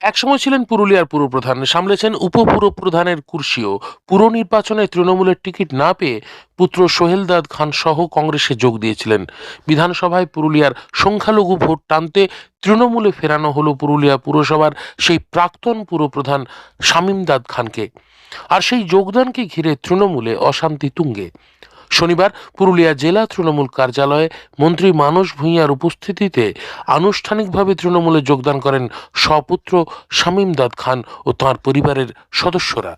একসময় ছিলেন পুরুলিয়ার পুরপ্রধান, সামলেছেন উপপুরপ্রধানের কুর্সিও। পুর নির্বাচনে তৃণমূলের টিকিট না পেয়ে পুত্র সোহেল দাদ খান সহ কংগ্রেসে যোগ দিয়েছিলেন। বিধানসভায় পুরুলিয়ার সংখ্যালঘু ভোট টানতে তৃণমূলে ফেরানো হলো পুরুলিয়া পুরসভার সেই প্রাক্তন পুরপ্রধান শামীম দাদ খানকে। আর সেই যোগদানকে ঘিরে তৃণমূলে অশান্তি তুঙ্গে। শনিবার পুরুলিয়া জেলা তৃণমূল কার্যালয়ে মন্ত্রী মানস ভূঁইয়ার উপস্থিতিতে আনুষ্ঠানিকভাবে তৃণমূলে যোগদান করেন স্বপুত্র শামীম দাদ খান ও তাঁর পরিবারের সদস্যরা।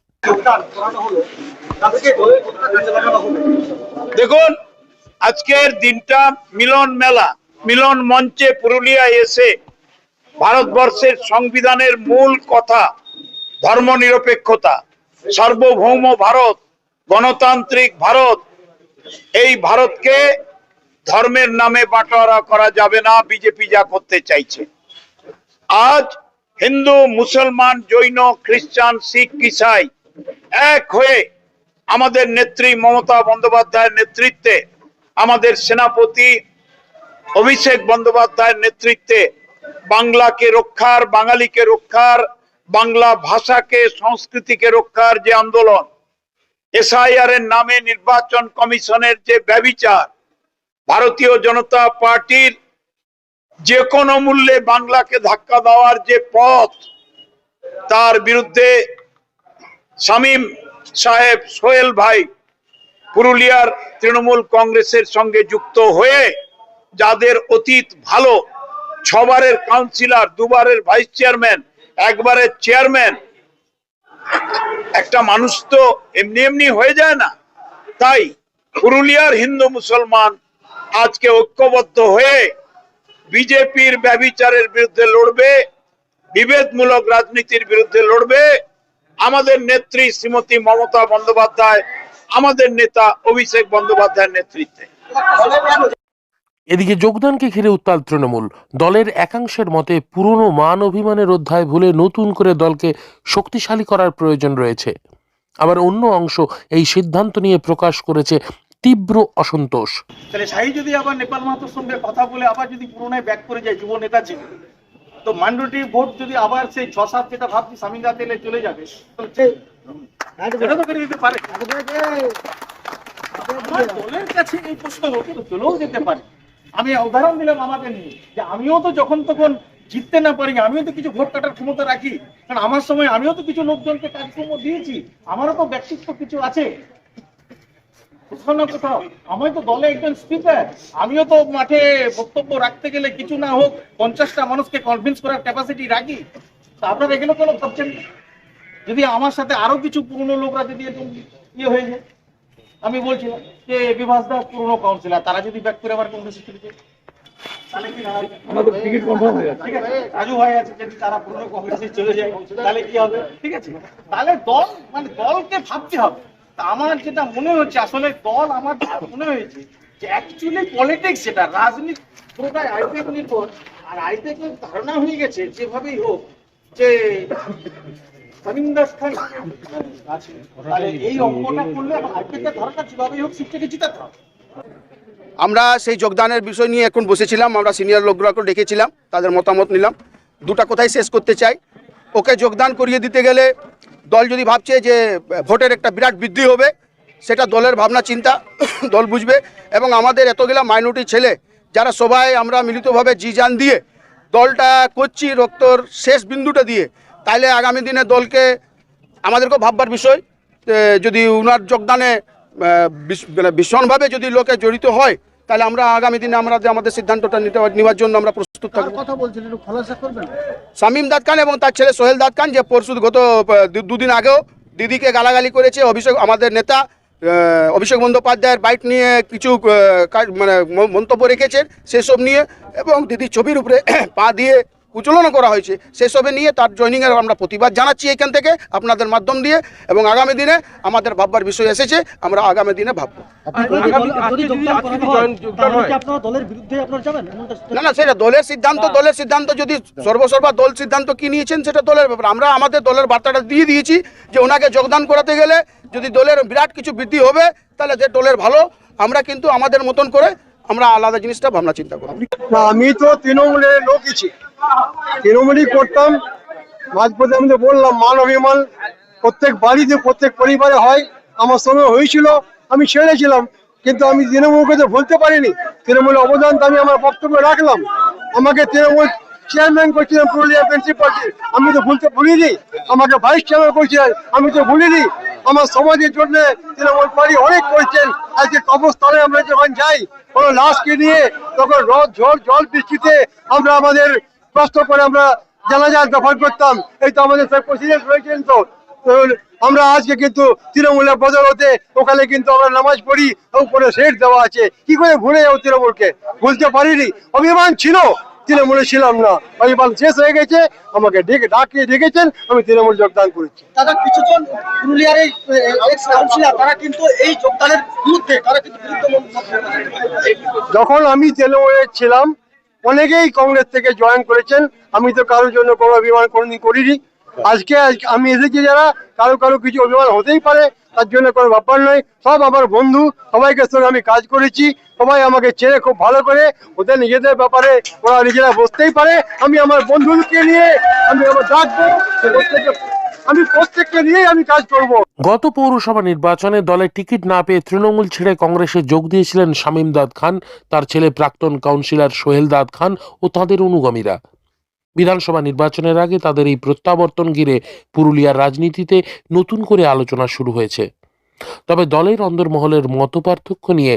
দেখুন, আজকের দিনটা মিলন মেলা, মিলন মঞ্চে পুরুলিয়া এসে ভারতবর্ষের সংবিধানের মূল কথা, ধর্মনিরপেক্ষতা, সার্বভৌম ভারত, গণতান্ত্রিক ভারত এই ভারতকে ধর্মের নামে বাটোয়ারা করা যাবে না, বিজেপি যা করতে চাইছে। আজ হিন্দু, মুসলমান, জৈন, খ্রিস্টান, শিখ, ইসাই এক হয়ে আমাদের নেত্রী মমতা বন্দ্যোপাধ্যায়ের নেতৃত্বে, আমাদের সেনাপতি অভিষেক বন্দ্যোপাধ্যায়ের নেতৃত্বে বাংলাকে রক্ষার, বাঙালিকে রক্ষার, বাংলা ভাষাকে, সংস্কৃতিকে রক্ষার যে আন্দোলন এসআইআর এর নামে নির্বাচন কমিশনের যে ব্যবিচার, ভারতীয় জনতা পার্টির যে কোনো মূল্যে বাংলাকে ধাক্কা দেওয়ার যে পথ, তার বিরুদ্ধে শামীম সাহেব সোহেল ভাই পুরুলিয়ার তৃণমূল কংগ্রেসের সঙ্গে যুক্ত হয়ে যাদের অতীত ভালো, ছবারের কাউন্সিলর, দুবারের ভাইস চেয়ারম্যান, একবারের চেয়ারম্যান একটা মানুষ তো এমনি এমনি হয়ে যায় না। তাই পুরুলিয়ার হিন্দু মুসলমান আজকে ঐক্যবদ্ধ হয়ে বিজেপির ব্যবিচারের বিরুদ্ধে লড়বে, বিভেদমূলক রাজনীতির বিরুদ্ধে লড়বে। আমাদের নেত্রী শ্রীমতী মমতা বন্দ্যোপাধ্যায়, আমাদের নেতা অভিষেক বন্দ্যোপাধ্যায়ের নেতৃত্বে। এদিকে যোগদানকে ঘিরে উত্তাল তৃণমূল। দলের একাংশের মতে পুরনো মান অভিমানের অধ্যায় ভুলে নতুন করে দলকে শক্তিশালী করার প্রয়োজন রয়েছে। আবার অন্য অংশ এই সিদ্ধান্ত নিয়ে প্রকাশ করেছে তীব্র অসন্তোষ। তাহলে সাহি যদি আবার নেপাল মাহাতোর সঙ্গে কথা বলে আবার যদি পুরোনায় ব্যাক করে যায় যুব নেতা ছিল তো মাইনরিটি ভোট যদি আবার সেই ছ সাত যেটা ভাবছি স্বামীরা তেলে চলে যাবে। এটা তো করে দিতে পারে। দলের কাছে এই প্রশ্ন চলেও যেতে পারে। আমি উদাহরণ দিলাম আমাকে নিয়ে, যে আমিও তো যখন তখন জিততে না পারি আমিও তো কিছু ভোট কাটার ক্ষমতা রাখি। কারণ আমার সময় আমিও তো কিছু লোকজনকে কাজকর্ম দিয়েছি, আমারও তো ব্যক্তিত্ব কিছু আছে। না আমি তো দলে একজন আমিও তো মাঠে বক্তব্য রাখতে গেলে কিছু না হোক, পঞ্চাশটা মানুষকে করার ক্যাপাসিটি রাখি। তা আপনারা এগুলো কেন যদি আমার সাথে আরও কিছু পুরনো লোকরা যদি ইয়ে হয়ে যায়। আমি বলছিলাম যে বিভাস দা পুরনো কাউন্সিলর তারা যদি ব্যাক করে আবার কংগ্রেসে চলে যায়। তাহলে কি হবে? ঠিক আছে রাজু ভাই আছে যদি তারা পুরনো কংগ্রেসে চলে যায় তাহলে কি হবে? ঠিক আছে তাহলে দল মানে দলকে ভাবতে হবে। আমার যেটা মনে হচ্ছে আসলে দল আমার মনে হয়েছে যে অ্যাকচুয়ালি পলিটিক্স যেটা রাজনীতি পুরোটাই নির্ভর আর ধারণা হয়ে গেছে যেভাবেই হোক যে সলিম দাস খান আছে তাহলে এই অঙ্কটা করলে আইপিএফ এর যেভাবেই হোক সিটটাকে জিতাতে হবে। আমরা সেই যোগদানের বিষয় নিয়ে এখন বসেছিলাম আমরা সিনিয়র লোকগুলোকে ডেকেছিলাম তাদের মতামত নিলাম। দুটা কোথায় শেষ করতে চাই। ওকে যোগদান করিয়ে দিতে গেলে দল যদি ভাবছে যে ভোটের একটা বিরাট বৃদ্ধি হবে সেটা দলের ভাবনা চিন্তা দল বুঝবে। এবং আমাদের এতগুলা মাইনরিটি ছেলে যারা সবাই আমরা মিলিতভাবে জি জান দিয়ে দলটা করছি রক্তর শেষ বিন্দুটা দিয়ে তাইলে আগামী দিনে দলকে আমাদেরকেও ভাববার বিষয় যদি উনার যোগদানে মানে ভীষণভাবে যদি লোকে জড়িত হয় তাহলে আমরা আগামী দিনে আমরা যে আমাদের সিদ্ধান্তটা নিতে নেওয়ার জন্য আমরা প্রস্তুত থাকব। কথা খোলাসা করবেন? শামীম দাদ খান এবং তার ছেলে সোহেল দাদ খান যে পরশু গত দুদিন আগেও দিদিকে গালাগালি করেছে অভিষেক আমাদের নেতা অভিষেক বন্দ্যোপাধ্যায়ের বাইক নিয়ে কিছু মানে মন্তব্য রেখেছেন সেসব নিয়ে এবং দিদির ছবির উপরে পা দিয়ে কুচলনও করা হয়েছে। সেসবে নিয়ে তার জয়নিংয়ের আমরা প্রতিবাদ জানাচ্ছি এখান থেকে আপনাদের মাধ্যম দিয়ে এবং আগামী দিনে আমাদের ভাববার বিষয় এসেছে আমরা আগামী দিনে ভাববো। না না সেটা দলের সিদ্ধান্ত দলের সিদ্ধান্ত যদি সর্বসর্বা দল সিদ্ধান্ত কি নিয়েছেন সেটা দলের ব্যাপার। আমরা আমাদের দলের বার্তাটা দিয়ে দিয়েছি যে ওনাকে যোগদান করাতে গেলে যদি দলের বিরাট কিছু বৃদ্ধি হবে তাহলে যে দলের ভালো আমরা কিন্তু আমাদের মতন করে আমরা আলাদা জিনিসটা ভাবনা চিন্তা করব। না আমি তো তৃণমূলের লোকই ছি। তৃণমূলই করতাম। মাঝপথে আমি তো বললাম, মান অভিমান প্রত্যেক বাড়িতে, প্রত্যেক পরিবারে হয়। আমার সঙ্গে হয়েছিল, আমি ছেড়েছিলাম কিন্তু আমি তৃণমূলকে তো ভুলতে পারিনি। তৃণমূলের অবদান আমি আমার বক্তব্য রাখলাম। আমাকে তৃণমূল চেয়ারম্যান করছিলেন পুরুলিয়া প্রিন্সিপালটি আমি তো ভুলতে ভুলিনি। আমাকে ভাইস চেয়ারম্যান করছিলেন। আমি তো ভুলিনি। আমার সমাজের জন্য তৃণমূল পার্টি অনেক করছেন। আজকে কবরস্থানে আমরা যখন যাই, কোনো লাশকে নিয়ে তখন রদ, ঝড়, জল, বৃষ্টিতে আমরা আমাদের কষ্ট করে আমরা জানাজার দফন করতাম। এই তো আমাদের প্রেসিডেন্ট রয়েছেন তো। আমরা আজকে কিন্তু তৃণমূলের বদলতে ওখানে কিন্তু আমরা নামাজ পড়ি উপরে সেট দেওয়া আছে। কি করে ভুলে যাব তৃণমূলকে? ভুলতে পারিনি। অভিমান ছিল তৃণমূলে ছিলাম না। অভিমান শেষ হয়ে গেছে আমাকে ডেকে ডাকিয়ে ডেকেছেন আমি তৃণমূল যোগদান করেছি। দাদা কিছুজন পুরুলিয়ার তারা কিন্তু এই যোগদানের বিরুদ্ধে তারা কিন্তু। যখন আমি তৃণমূলে ছিলাম অনেকেই কংগ্রেস থেকে জয়েন করেছেন। আমি তো কারোর জন্য কোনো অভিমান কোনোদিন করিনি। আজকে আমি এসেছি যারা কারও কারও কিছু অভিমান হতেই পারে, তার জন্য কোনো ব্যাপার নয়। সব আমার বন্ধু, সবাইকে সঙ্গে আমি কাজ করেছি। সবাই আমাকে চেনে খুব ভালো করে। ওদের নিজেদের ব্যাপারে ওরা নিজেরা বসতেই পারে। আমি আমার বন্ধুকে নিয়ে আমি আমার ডাকবো আমি প্রত্যেককে আমি কাজ গত পৌরসভা নির্বাচনে দলের টিকিট না পেয়ে তৃণমূল ছেড়ে কংগ্রেসে যোগ দিয়েছিলেন শামীম দাদ খান। তার ছেলে প্রাক্তন কাউন্সিলর সোহেল দাদ খান ও তাঁদের অনুগামীরা। বিধানসভা নির্বাচনের আগে তাদের এই প্রত্যাবর্তন ঘিরে পুরুলিয়ার রাজনীতিতে নতুন করে আলোচনা শুরু হয়েছে। তবে দলের অন্দরমহলের মতপার্থক্য নিয়ে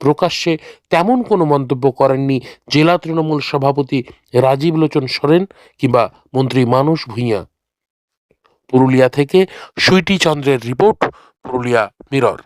প্রকাশ্যে তেমন কোনো মন্তব্য করেননি জেলা তৃণমূল সভাপতি রাজীব লোচন সোরেন কিংবা মন্ত্রী মানস ভূঁইয়া। পুরুলিয়া থেকে সুইটি চন্দ্রের রিপোর্ট, পুরুলিয়া মিরর।